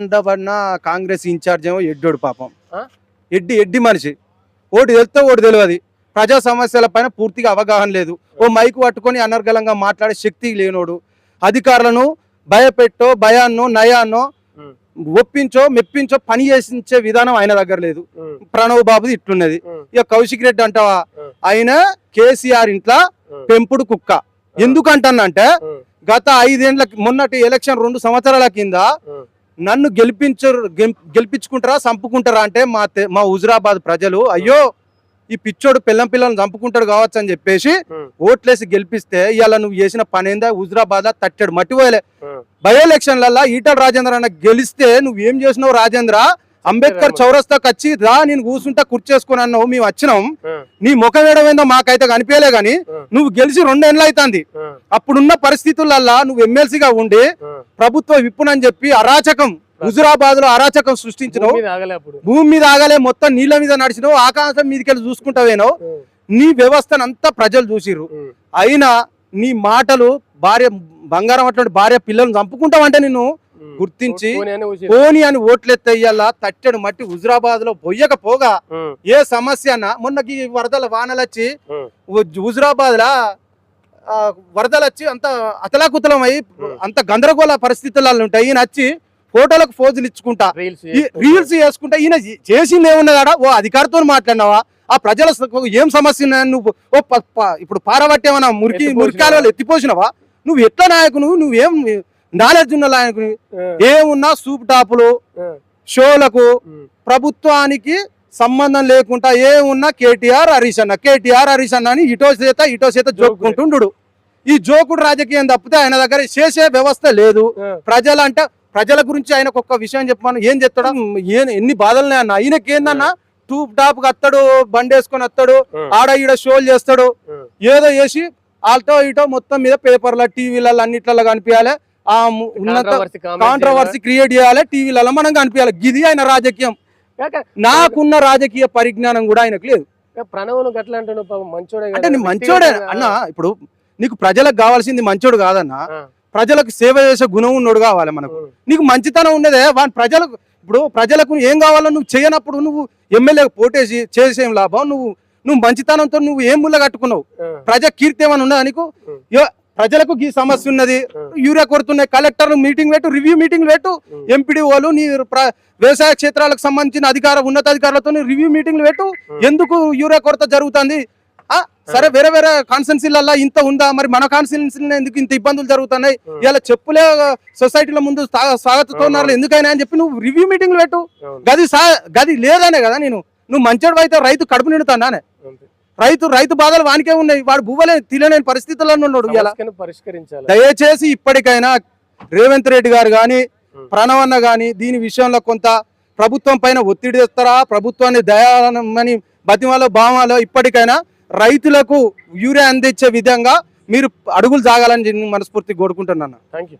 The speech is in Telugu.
ఉండబడిన కాంగ్రెస్ ఇన్ఛార్జ్ ఏమో ఎడ్డోడు పాపం? ఎడ్డి ఎడ్డి మనిషి. ఓటు తెలిస్తే ఓటు తెలియదు. ప్రజా సమస్యల పైన పూర్తిగా అవగాహన లేదు. ఓ మైకు పట్టుకొని అనర్గళంగా మాట్లాడే శక్తి లేనోడు. అధికారులను భయపెట్టో భయాన్నో నయాన్నో. ఒప్పించో మెప్పించో పని చేసించే విధానం ఆయన దగ్గర లేదు. ప్రణవ్ బాబుది ఇట్లున్నది. ఇక కౌశిక్ రెడ్డి అంటావా. ఆయన కేసీఆర్ ఇంట్లో పెంపుడు కుక్క. ఎందుకంటానంటే గత ఐదేండ్ల మొన్నటి ఎలక్షన్ రెండు సంవత్సరాల కింద నన్ను గెలిపించరు గెలిపించుకుంటారా చంపుకుంటారా అంటే మా మా హుజురాబాద్ ప్రజలు అయ్యో ఈ పిచ్చోడు పిల్లం పిల్లల్ని చంపుకుంటాడు కావచ్చు అని చెప్పేసి ఓట్లేసి గెలిపిస్తే ఇవాళ నువ్వు చేసిన పని ఏందా హుజురాబాద్ తట్టడు మట్టి పోయలే. బై ఎలక్షన్లలో ఈటల రాజేంద్ర అన్న గెలిస్తే నువ్వు ఏం చేసినావు రాజేంద్ర? అంబేద్కర్ చౌరస్తాకి వచ్చి రా నేను కూర్చుంటా కుర్చేసుకుని అన్నావు మేము వచ్చినాం. నీ ముఖం వేయడమేందో మాకైతే కనిపించలే గాని నువ్వు గెలిచి రెండేళ్ళు అవుతుంది. అప్పుడున్న పరిస్థితులల్లా నువ్వు ఎమ్మెల్సీగా ఉండి. ప్రభుత్వ విప్పునని చెప్పి అరాచకం హుజురాబాద్లో అరాచకం సృష్టించినావు. భూమి మీద ఆగలే మొత్తం నీళ్ళ మీద నడిచినావు ఆకాశం మీదకెళ్ళి చూసుకుంటావేనో? నీ వ్యవస్థను అంతా ప్రజలు చూసిర్రు. అయినా నీ మాటలు భార్య బంగారం అటువంటి భార్య పిల్లల్ని చంపుకుంటావంటే నిన్ను. గుర్తించి పోనీ అని ఓట్లెత్తయ్యల్లా తట్టెడు మట్టి హుజురాబాద్లో పోయకపోగా ఏ సమస్య అన్నా మొన్నకి వరదల వానలు వచ్చి ఉమ్, హుజురాబాద్ లా వరదలు వచ్చి అంత అతలాకుతలం అయి Hmm. అంత గందరగోళ పరిస్థితులలో ఉంటాయి. ఈయన వచ్చి ఫోటోలకు పోజులు ఇచ్చుకుంటా. రీల్స్ చేసుకుంటా. ఈయన చేసింది ఏమున్నదాడా? ఓ అధికారితో మాట్లాడినావా? ఆ ప్రజల ఏం సమస్య నువ్వు? ఓ ఇప్పుడు పారబట్టేమన్నా మురికి ఎత్తిపోసినావా? మురికాలలో ఎత్తిపోసినవా? నువ్వు ఎట్లా నాయకును నువ్వేం నాలెడ్జ్ ఉన్న నాయకుని ఏమున్నా సూప్ టాపులు షోలకు ప్రభుత్వానికి సంబంధం లేకుండా ఏమున్నా కేటీఆర్ హరీష్ అన్న. కేటీఆర్ హరీష్ అన్న అని ఇటో చేత ఇటో చేత జోక్కుంటుండు. ఈ జోకుడు రాజకీయం తప్పితే ఆయన దగ్గర చేసే వ్యవస్థ లేదు. ప్రజలు అంటే ప్రజల గురించి ఆయనకు ఒక్క విషయం చెప్పమను. ఏం చెప్తాడు? ఏం ఎన్ని బాధలున్నాయి అన్న. ఆయనకి ఏందన్నా టూప్ టాప్ అత్తాడు బండి వేసుకొని వస్తాడు ఆడ ఈడ షోలు చేస్తాడు. ఏదో చేసి వాళ్ళతో ఇటో మొత్తం మీద పేపర్ల టీవీలలో అన్నిట్లలో కనిపించాలి ఆ ఉన్నత కాంట్రవర్సీ క్రియేట్ చేయాలి టీవీలలో మనం కనిపించాలి గిది ఆయన రాజకీయం. నాకున్న రాజకీయ పరిజ్ఞానం కూడా ఆయనకు లేదు. కాక ప్రణవ్ను గట్ల మంచోడే అంటే మంచోడే అన్న ఇప్పుడు నీకు ప్రజలకు కావాల్సింది మంచోడు కాదన్న ప్రజలకు సేవ చేసే గుణం ఉన్నోడు కావాలి మనకు. నీకు మంచితనం ఉండేదే వాని ప్రజలకు ఇప్పుడు ప్రజలకు ఏం కావాలో నువ్వు చేయనప్పుడు నువ్వు ఎమ్మెల్యే పోటేసి చేసేం లాభం? నువ్వు నువ్వు మంచితనంతో నువ్వు ఏం ముళ్ళ కట్టుకున్నావు? ప్రజా కీర్తి ఏమైనా ఉన్నదా నీకు? ప్రజలకు ఈ సమస్య ఉన్నది. యూరియా కొడుతున్నాయి కలెక్టర్ మీటింగ్ పెట్టు రివ్యూ మీటింగ్ పెట్టు. ఎంపీడీ వాళ్ళు నీ వ్యవసాయ క్షేత్రాలకు సంబంధించిన అధికార ఉన్నతాధికారులతో రివ్యూ మీటింగ్లు పెట్టు. ఎందుకు యూరియా కొరత జరుగుతుంది? ఆ, సరే వేరే వేరే కాన్స్టెన్సీలల్లో ఇంత ఉందా? మరి మన కాన్స్టెన్సీలో ఎందుకు ఇంత ఇబ్బందులు జరుగుతున్నాయి. ఇలా చెప్పులే సొసైటీల ముందు స్వా- స్వాగతోన్నారు ఎందుకైనా అని చెప్పి నువ్వు రివ్యూ మీటింగ్లు పెట్టు. గది గది లేదనే కదా నేను. నువ్వు మంచోడు అయితే రైతు కడుపు నిండుతానే. రైతు రైతు బాధలు వానికే ఉన్నాయి. వాడు భూవలే తెలియలేని పరిస్థితుల్లో ఉన్నాడు ఇలా పరిష్కరించాలి. దయచేసి ఇప్పటికైనా రేవంత్ రెడ్డి గారు కానీ. ప్రణవన్న కానీ దీని విషయంలో కొంత ప్రభుత్వం పైన ఒత్తిడి తెస్తారా? ప్రభుత్వాన్ని దయాలని బతిమాలో భావాలో ఇప్పటికైనా రైతులకు యూరియా అందించే విధంగా మీరు అడుగులు జాగాలని మనస్ఫూర్తి కోరుకుంటున్నాను. థ్యాంక్